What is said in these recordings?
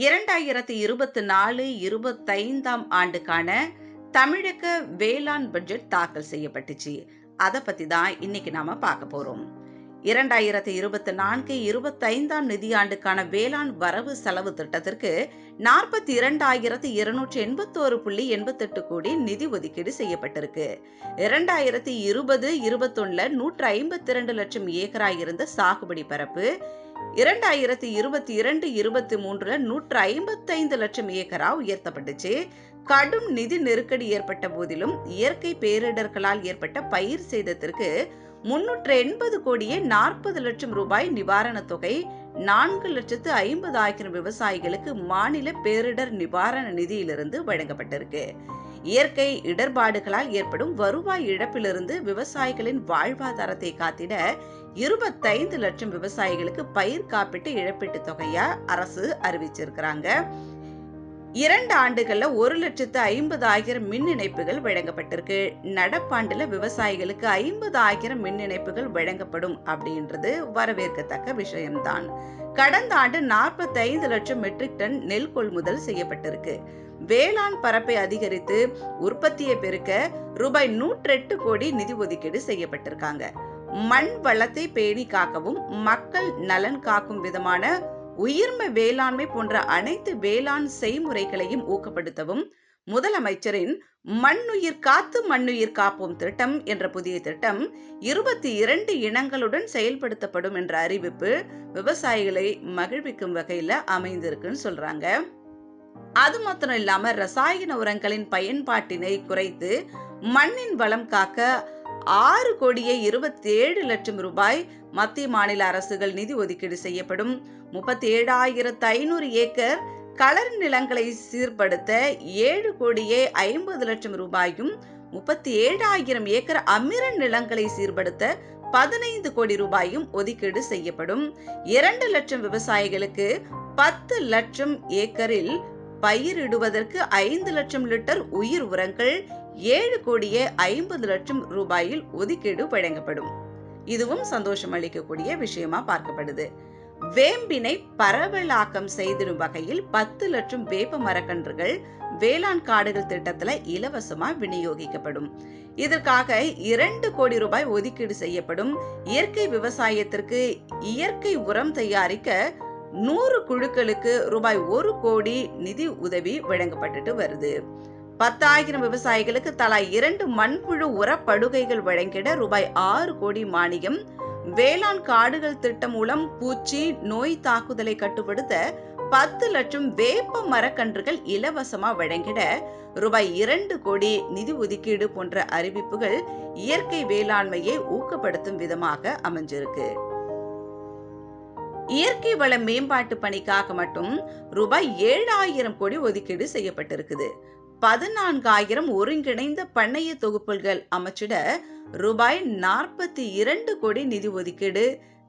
இரண்டாயிரத்தி இருபத்தி நாலு இருபத்தைந்தாம் ஆண்டுக்கான தமிழக வேளாண் பட்ஜெட் தாக்கல் செய்யப்பட்டுச்சு. அதை பத்தி தான் இன்னைக்கு நாம பார்க்க போறோம். இரண்டாயிரத்தி இருபத்தி நான்கு இருபத்தைந்தாம் நிதியாண்டுக்கான வேளாண் வரவு செலவு திட்டத்திற்கு நாற்பத்தி இரண்டாயிரத்தி இருநூற்றி எண்பத்தோரு புள்ளி எண்பத்தெட்டு கோடி நிதி ஒதுக்கீடு செய்யப்பட்டிருக்கு. இரண்டாயிரத்தி இருபது இருபத்தொன்னுல நூற்று ஐம்பத்தி இரண்டு லட்சம் ஏக்கராக இருந்த சாகுபடி பரப்பு இரண்டாயிரத்தி இருபத்தி இரண்டு இருபத்தி மூன்றுல நூற்று ஐம்பத்தைந்து லட்சம் ஏக்கரா உயர்த்தப்பட்டுச்சு. கடும் நிதி நெருக்கடி ஏற்பட்ட போதிலும் இயற்கை பேரிடர்களால் ஏற்பட்ட பயிர் சேதத்திற்கு முன்னூற்று எண்பது கோடியே நாற்பது லட்சம் ரூபாய் நிவாரணத் தொகை நான்கு லட்சத்து ஐம்பது ஆயிரம் விவசாயிகளுக்கு மாநில பேரிடர் நிவாரண நிதியிலிருந்து வழங்கப்பட்டிருக்கு. இயற்கை இடர்பாடுகளால் ஏற்படும் வருவாய் இழப்பிலிருந்து விவசாயிகளின் வாழ்வாதாரத்தை காத்திட இருபத்தைந்து லட்சம் விவசாயிகளுக்கு பயிர் காப்பீட்டு இழப்பீட்டு தொகையா அரசு அறிவிச்சிருக்கிறாங்க. இரண்டு ஆண்டுகள்ல ஒரு லட்சத்து ஐம்பதாயிரம் மின் இணைப்புகள் வழங்கப்பட்டிருக்கு. நடப்பாண்டுல விவசாயிகளுக்கு ஐம்பதாயிரம் மின் இணைப்புகள் வழங்கப்படும் அப்படின்றது வரவேற்கத்தக்க விஷயம்தான். கடந்த ஆண்டு நாற்பத்தைந்து லட்சம் மெட்ரிக் டன் நெல் கொள்முதல் செய்யப்பட்டிருக்கு. வேளாண் பரப்பை அதிகரித்து உற்பத்தியை பெருக்க ரூபாய் நூற்றெட்டு கோடி நிதி ஒதுக்கீடு செய்யப்பட்டிருக்காங்க. மண் வளத்தை பேணி காக்கவும் மக்கள் நலன் காக்கும் விதமான உயிர்ம வேளாண்மை போன்ற அனைத்து வேளாண் செய்முறைகளையும் ஊக்கப்படுத்தவும் முதலமைச்சரின் மண்ணுயிர் காத்து மண்ணுயிர் காப்போம் திட்டம் என்ற புதிய திட்டம் இருபத்தி இரண்டு இனங்களுடன் செயல்படுத்தப்படும் என்ற அறிவிப்பு விவசாயிகளை மகிழ்விக்கும் வகையில அமைந்திருக்குன்னு சொல்றாங்க. அது மாத்திரம் இல்லாம ரசாயன உரங்களின் பயன்பாட்டினை குறைத்து மண்ணின் வளம் காக்க ஆறு கோடியே இருபத்தி ஏழு லட்சம் ரூபாய் மத்திய மாநில அரசுகள் நிதி ஒதுக்கீடு செய்யப்படும். முப்பத்தி ஏழாயிரத்து ஐநூறு ஏக்கர் களர் நிலங்களை சீர்படுத்த ஏழு கோடியே ஐம்பது லட்சம் ரூபாயும் முப்பத்தி ஏழாயிரம் ஏக்கர் அமிர நிலங்களை சீர்படுத்த பதினைந்து கோடி ரூபாயும் ஒதுக்கீடு செய்யப்படும். இரண்டு லட்சம் விவசாயிகளுக்கு பத்து லட்சம் ஏக்கரில் பயிரிடுவதற்கு ஐந்து லட்சம் லிட்டர் உயிர் உரங்கள் ஏழு கோடியே ஐம்பது லட்சம் ரூபாயில் ஒதுக்கீடு வழங்கப்படும். இதுவும் சந்தோஷம் அளிக்கக்கூடிய விஷயமா பார்க்கப்படுது. வேம்பினை பரவலாக்கம் செய்திடும் வகையில் பத்து லட்சம் வேப்ப மரக்கன்றுகள் வேளாண் காடுகள் திட்டத்துல இலவசமா விநியோகிக்கப்படும். இதற்காக இரண்டு கோடி ரூபாய் ஒதுக்கீடு செய்யப்படும். இயற்கை விவசாயத்திற்கு இயற்கை உரம் தயாரிக்க நூறு குழுக்களுக்கு ரூபாய் ஒரு கோடி நிதி உதவி வழங்கப்பட்டுட்டு வருது. பத்தாயிரம் விவசாயிகளுக்கு தலா இரண்டு மண்புழு உரப்படுகைகள் வழங்கிட ரூபாய் ஆறு கோடி மானியம். வேளாண் காடுகள் திட்டம் மூலம் பூச்சி நோய் தாக்குதலை கட்டுப்படுத்த பத்து லட்சம் வேப்ப மரக்கன்றுகள் இலவசமா வழங்கிட ரூபாய் இரண்டு கோடி நிதி ஒதுக்கீடு போன்ற அறிவிப்புகள் இயற்கை வேளாண்மையை ஊக்கப்படுத்தும் விதமாக அமைஞ்சிருக்கு. இயற்கை வள மேம்பாட்டு பணிக்காக மட்டும் ரூபாய் ஏழாயிரம் கோடி ஒதுக்கீடு செய்யப்பட்டிருக்குது. பதினான்காயிரம் ஒருங்கிணைந்த பண்ணைய தொகுப்புகள் அமைச்சிட ரூபாய் நாற்பத்தி இரண்டு கோடி நிதி ஒதுக்கீடு.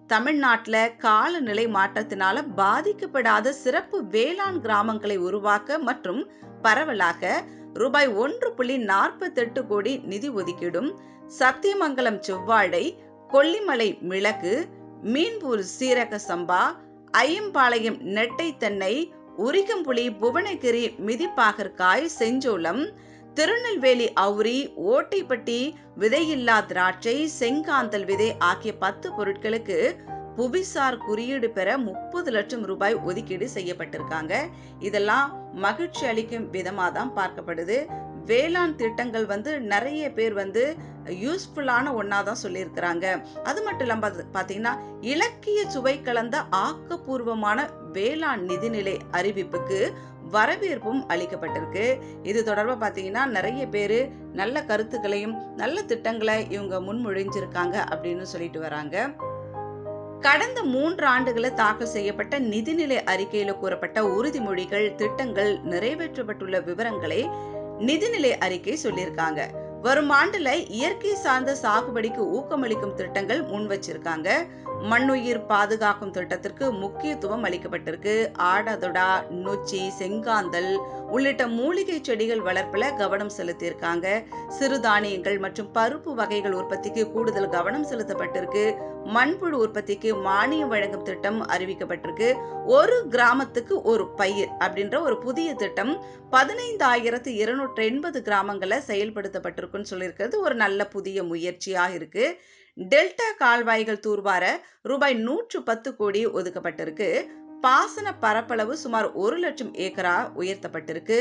தமிழ்நாட்டில் காலநிலை மாற்றத்தினால பாதிக்கப்படாத சிறப்பு வேளாண் கிராமங்களை உருவாக்க மற்றும் பரவலாக ரூபாய் ஒன்று புள்ளி நாற்பத்தெட்டு கோடி நிதி ஒதுக்கீடும். சத்தியமங்கலம் செவ்வாழை கொல்லிமலை மிளகு மீன்பூர் சீரக சம்பா ஐயம்பாளையம் நெட்டை தென்னை உரிகம்புலி புவனகிரி மிதிப்பாகற்காய் செஞ்சோளம் திருநெல்வேலி அவுரி ஓட்டைப்பட்டி விதையில்லா திராட்சை செங்காந்தல் விதை ஆகிய பத்து பொருட்களுக்கு புவிசார் குறியீடு பெற முப்பது லட்சம் ரூபாய் ஒதுக்கீடு செய்யப்பட்டிருக்காங்க. இதெல்லாம் மகிழ்ச்சி அளிக்கும் விதமாக தான் பார்க்கப்படுது. வேளாண் திட்டங்கள் வந்து நிறைய பேர் வந்து யூஸ்ஃபுல்லான ஒன்றா தான் சொல்லியிருக்கிறாங்க. அது மட்டும் இல்லாமல் பார்த்தீங்கன்னா இலக்கிய சுவை கலந்த ஆக்கப்பூர்வமான வேளாண் நிதிநிலை அறிவிப்புக்கு வரவேற்பும் அளிக்கப்பட்டிருக்கு. இது தொடர்பாக பார்த்தீங்கன்னா நிறைய பேர் நல்ல கருத்துக்களையும் நல்ல திட்டங்களை இவங்க முன்மொழிஞ்சிருக்காங்க அப்படின்னு சொல்லிட்டு வராங்க. கடந்த மூன்று ஆண்டுகளில் தாக்கல் செய்யப்பட்ட நிதிநிலை அறிக்கையில் கூறப்பட்ட உறுதிமொழிகள் திட்டங்கள் நிறைவேற்றப்பட்டுள்ள விவரங்களை நிதிநிலை அறிக்கை சொல்லியிருக்காங்க. வரும் ஆண்டுல இயற்கை சார்ந்த சாகுபடிக்கு ஊக்கமளிக்கும் திட்டங்கள் முன் வச்சிருக்காங்க. மண்ணுயிர் பாதுகாக்கும் திட்டத்திற்கு முக்கியத்துவம் அளிக்கப்பட்டிருக்கு. ஆடதொடா நொச்சி செங்காந்தல் உள்ளிட்ட மூலிகை செடிகள் வளர்ப்பில் கவனம் செலுத்தியிருக்காங்க. சிறுதானியங்கள் மற்றும் பருப்பு வகைகள் உற்பத்திக்கு கூடுதல் கவனம் செலுத்தப்பட்டிருக்கு. மண்புழு உற்பத்திக்கு மானியம் வழங்கும் திட்டம் அறிவிக்கப்பட்டிருக்கு. ஒரு கிராமத்துக்கு ஒரு பயிர் அப்படின்ற ஒரு புதிய திட்டம் பதினைந்தாயிரத்து இருநூற்றி எண்பது கிராமங்களில் இருக்குன்னு சொல்லியிருக்கிறது ஒரு நல்ல புதிய முயற்சியாக இருக்கு. டெல்டா கால்வாய்கள் தூர்வார ரூபாய் நூற்று பத்து கோடி ஒதுக்கப்பட்டிருக்கு. பாசன பரப்பளவு சுமார் ஒரு லட்சம் ஏக்கரா உயர்த்தப்பட்டிருக்கு.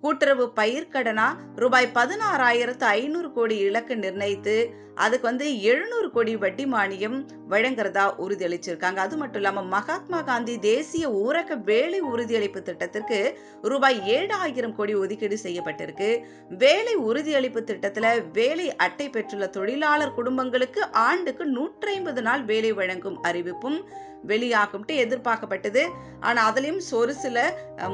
கூட்டுறவு பயிர்க்கடனா ரூபாய் பதினாறாயிரத்து ஐநூறு கோடி இலக்கு நிர்ணயித்து அதுக்கு வந்து எழுநூறு கோடி வட்டி மானியம் வழங்குறதா உறுதியளிச்சிருக்காங்க. அது மட்டும் இல்லாமல் மகாத்மா காந்தி தேசிய ஊரக வேலை உறுதியளிப்பு திட்டத்திற்கு ரூபாய் ஏழாயிரம் கோடி ஒதுக்கீடு செய்யப்பட்டிருக்கு. வேலை உறுதியளிப்பு திட்டத்தில் வேலை அட்டை பெற்றுள்ள தொழிலாளர் குடும்பங்களுக்கு ஆண்டுக்கு நூற்றி ஐம்பது நாள் வேலை வழங்கும் அறிவிப்பும் வெளியாகும்ட்டு எதிர்பார்க்கப்பட்டது. ஆனா அதுலயும் ஒரு சில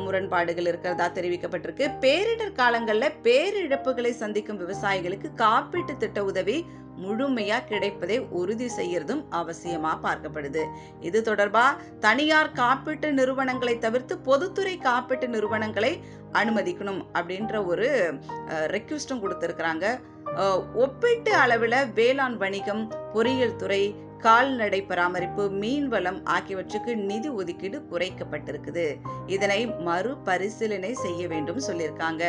முரண்பாடுகள் இருக்கிறதா தெரிவிக்கப்பட்டிருக்கு. பேரிடர் காலங்களில் பேரிழப்புகளை சந்திக்கும் விவசாயிகளுக்கு காப்பீட்டு திட்ட உதவி முழுமையா கிடைப்பதை உறுதி செய்யறதும் அவசியமா பார்க்கப்படுது. இது தொடர்பா தனியார் காப்பீட்டு நிறுவனங்களை தவிர்த்து பொதுத்துறை காப்பீட்டு நிறுவனங்களை அனுமதிக்கணும் அப்படின்ற ஒரு ரெக்வஸ்டும் கொடுத்திருக்கிறாங்க. ஒப்பீட்டு அளவில் வேளாண் வணிகம் பொறியியல் துறை கால்நடை பராமரிப்பு மீன்வளம் ஆகியவற்றுக்கு நிதி ஒதுக்கீடு குறைக்கப்பட்டிருக்குது. இதனை மறுபரிசீலனை செய்ய வேண்டும் சொல்லியிருக்காங்க.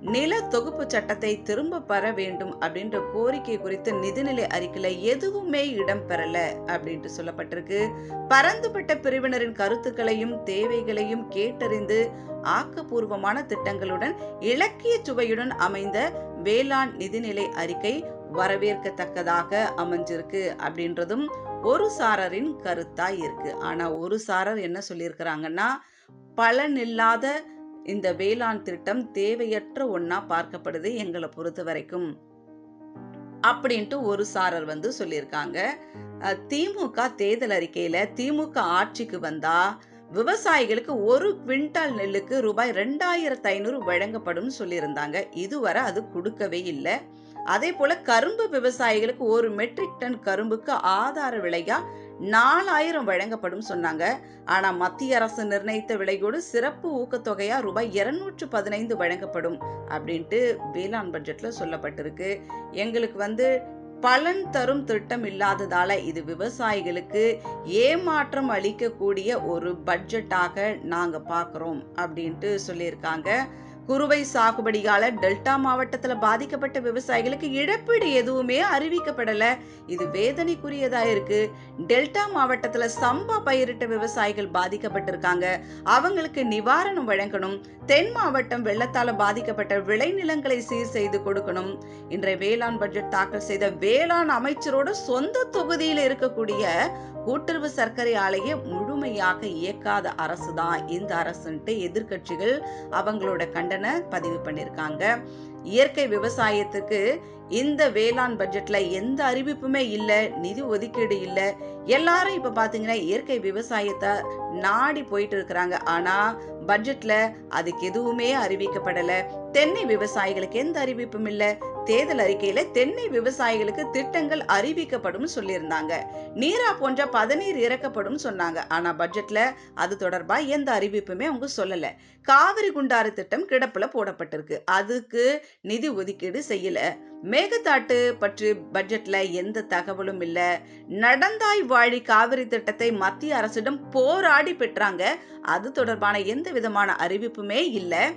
நில தொகுப்பு சட்டத்தை திரும்ப பெற வேண்டும் அப்படின்ற கோரிக்கை குறித்து நிதிநிலை அறிக்கையில எதுவுமே இடம் பெறல அப்படின்ட்டு சொல்லப்பட்டிருக்கு. பரந்துபட்ட பிரிவினரின் கருத்துக்களையும் தேவைகளையும் கேட்டறிந்து ஆக்கப்பூர்வமான திட்டங்களுடன் இலக்கிய சுவையுடன் அமைந்த வேளாண் நிதிநிலை அறிக்கை வரவேற்கத்தக்கதாக அமைஞ்சிருக்கு அப்படின்றதும் ஒரு சாரரின் கருத்தா இருக்கு. ஆனா ஒரு சாரர் என்ன சொல்லியிருக்கிறாங்கன்னா பலனில்லாத இந்த வேளாண் திட்டம் தேவையற்ற ஒன்னா பார்க்கப்படுது எங்களை பொறுத்த வரைக்கும் அப்படின்ட்டு ஒரு சாரர் வந்து சொல்லியிருக்காங்க. திமுக தேர்தல் அறிக்கையில திமுக ஆட்சிக்கு வந்தா விவசாயிகளுக்கு ஒரு குவிண்டால் நெல்லுக்கு ரூபாய் ரெண்டாயிரத்து ஐநூறு வழங்கப்படும் சொல்லியிருந்தாங்க. இதுவரை அது கொடுக்கவே இல்லை. அதே போல கரும்பு விவசாயிகளுக்கு ஒரு மெட்ரிக் டன் கரும்புக்கு ஆதார விலையா நாலாயிரம் வழங்கப்படும் சொன்னாங்க. ஆனா மத்திய அரசு நிர்ணயித்த விலையோடு சிறப்பு ஊக்கத்தொகையா ரூபாய் இருநூற்று பதினைந்து வழங்கப்படும் அப்படின்ட்டு வேளாண் பட்ஜெட்ல சொல்லப்பட்டிருக்கு. எங்களுக்கு வந்து பலன் தரும் திட்டம் இல்லாததால இது விவசாயிகளுக்கு ஏமாற்றம் அளிக்கக்கூடிய ஒரு பட்ஜெட்டாக நாங்கள் பார்க்குறோம் அப்படின்ட்டு சொல்லியிருக்காங்க. குறுவை சாகுபடியால டெல்டா மாவட்டத்துல பாதிக்கப்பட்ட விவசாயிகளுக்கு இழப்பீடு எதுவுமே அறிவிக்கப்படல. இது வேதனைக்குரியதா இருக்கு. டெல்டா மாவட்டத்துல சம்பா பயிரிட்ட விவசாயிகள் பாதிக்கப்பட்டிருக்காங்க. அவங்களுக்கு நிவாரணம் வழங்கணும். தென் மாவட்டம் வெள்ளத்தால பாதிக்கப்பட்ட விளைநிலங்களை சீர் செய்து கொடுக்கணும். இன்றைய வேளாண் பட்ஜெட் தாக்கல் செய்த வேளாண் அமைச்சரோட சொந்த தொகுதியில் இருக்கக்கூடிய கூட்டுறவு சர்க்கரை ஆலையை முழுமையாக இயக்காத அரசு தான் இந்த அரசுன்ட்டு எதிர்க்கட்சிகள் அவங்களோட கண்டன பதிவு பண்ணியிருக்காங்க இயற்கை விவசாயத்துக்கு இந்த வேளாண் பட்ஜெட்ல எந்த அறிவிப்புமே இல்லை நிதி ஒதுக்கீடு இல்லை. எல்லாரும் இப்ப பாத்தீங்கன்னா இயற்கை விவசாயத்தை நாடி போயிட்டு இருக்கிறாங்க. ஆனா பட்ஜெட்ல அதுக்கு எதுவுமே அறிவிக்கப்படல. தென்னை விவசாயிகளுக்கு எந்த அறிவிப்பும் இல்லை. தேர்தல் அறிக்கையில தென்னை விவசாயிகளுக்கு திட்டங்கள் அறிவிக்கப்படும் சொல்லியிருந்தாங்க. நீரா போன்ற பதநீர் இறக்கப்படும் சொன்னாங்க. ஆனா பட்ஜெட்ல அது தொடர்பா எந்த அறிவிப்புமே அவங்க சொல்லல. காவிரி குண்டாறு திட்டம் கிடப்புல போடப்பட்டிருக்கு. அதுக்கு நிதி ஒதுக்கீடு செய்யல. மேகதாட்டு பற்றி பட்ஜெட்ல எந்த தகவலும் இல்ல. நடந்தாய் வாழி காவிரி திட்டத்தை மத்திய அரசிடம் போராடி பெற்றாங்க. அது தொடர்பான எந்த விதமான அறிவிப்புமே இல்ல.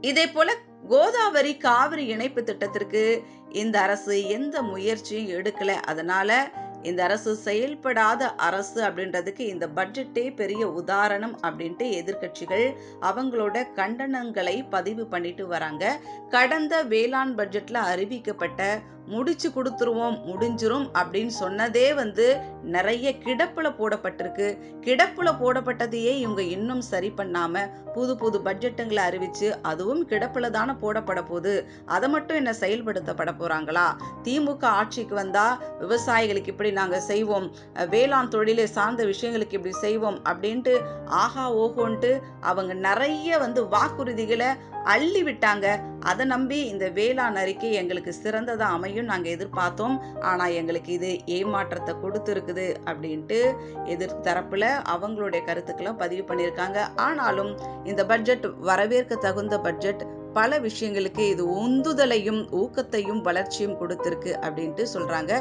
இதே போல கோதாவரி காவிரி இணைப்பு திட்டத்திற்கு இந்த அரசு எந்த முயற்சியும் எடுக்கல. அதனால இந்த அரசு செயல்படாத அரசு அப்படின்றதுக்கு இந்த பட்ஜெட்டே பெரிய உதாரணம் அப்படின்ட்டு எதிர்க்கட்சிகள் அவங்களோட கண்டனங்களை பதிவு பண்ணிட்டு வராங்க. கடந்த வேளாண் பட்ஜெட்ல அறிவிக்கப்பட்ட முடிச்சு கொடுத்துருவோம் முடிஞ்சிரும் அப்படின்னு சொன்னதே வந்து நிறைய கிடப்பில் போடப்பட்டிருக்கு. கிடப்பில் போடப்பட்டதையே இவங்க இன்னும் சரி பண்ணாமல் புது புது பட்ஜெட்டுங்களை அறிவிச்சு அதுவும் கிடப்பில் தானே போடப்பட போகுது. அதை மட்டும் என்ன செயல்படுத்தப்பட போகிறாங்களா திமுக ஆட்சிக்கு வந்தால் விவசாயிகளுக்கு இப்படி நாங்கள் செய்வோம் வேளாண் தொழிலை சார்ந்த விஷயங்களுக்கு இப்படி செய்வோம் அப்படின்ட்டு ஆஹா ஓஹோன்ட்டு அவங்க நிறைய வந்து வாக்குறுதிகளை அள்ளி விட்டாங்க. அதை நம்பி இந்த வேளாண் அறிக்கை எங்களுக்கு சிறந்ததாக அமையும் நாங்கள் எதிர்பார்த்தோம். ஆனால் எங்களுக்கு இது ஏமாற்றத்தை கொடுத்துருக்குது அப்படின்ட்டு எதிர் தரப்பில் அவங்களுடைய கருத்துக்களை பதிவு பண்ணியிருக்காங்க. ஆனாலும் இந்த பட்ஜெட் வரவேற்க தகுந்த பட்ஜெட் பல விஷயங்களுக்கு இது உந்துதலையும் ஊக்கத்தையும் வளர்ச்சியும் கொடுத்துருக்கு அப்படின்ட்டு சொல்கிறாங்க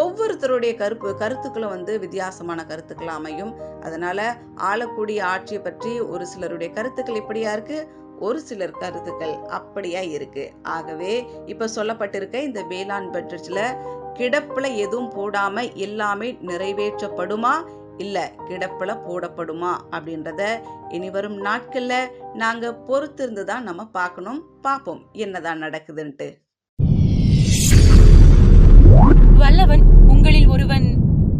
ஒவ்வொருத்தருடைய கருப்பு கருத்துக்களும் வந்து வித்தியாசமான கருத்துக்கள் அமையும். அதனால் ஆளக்கூடிய ஆட்சியை பற்றி ஒரு சிலருடைய கருத்துக்கள் இப்படியா இருக்குது ஒரு சிலர் கருத்துக்கள் அப்படியா இருக்கு. ஆகவே இப்ப சொல்லப்பட்டிருக்க இந்த வேளாண் பட்ஜெட்ல கிடப்புல எதுவும் போடாம எல்லாமே நிறைவேற்றப்படுமா? இல்ல கிடப்புல போடப்படுமா? அப்படின்றத இனி வரும் நாட்கள்ல நாங்க பொறுத்திருந்து தான் நம்ம பார்க்கணும். பார்ப்போம் என்னதான் நடக்குதுன்ட்டு. வல்லவன் உங்களில் ஒருவன்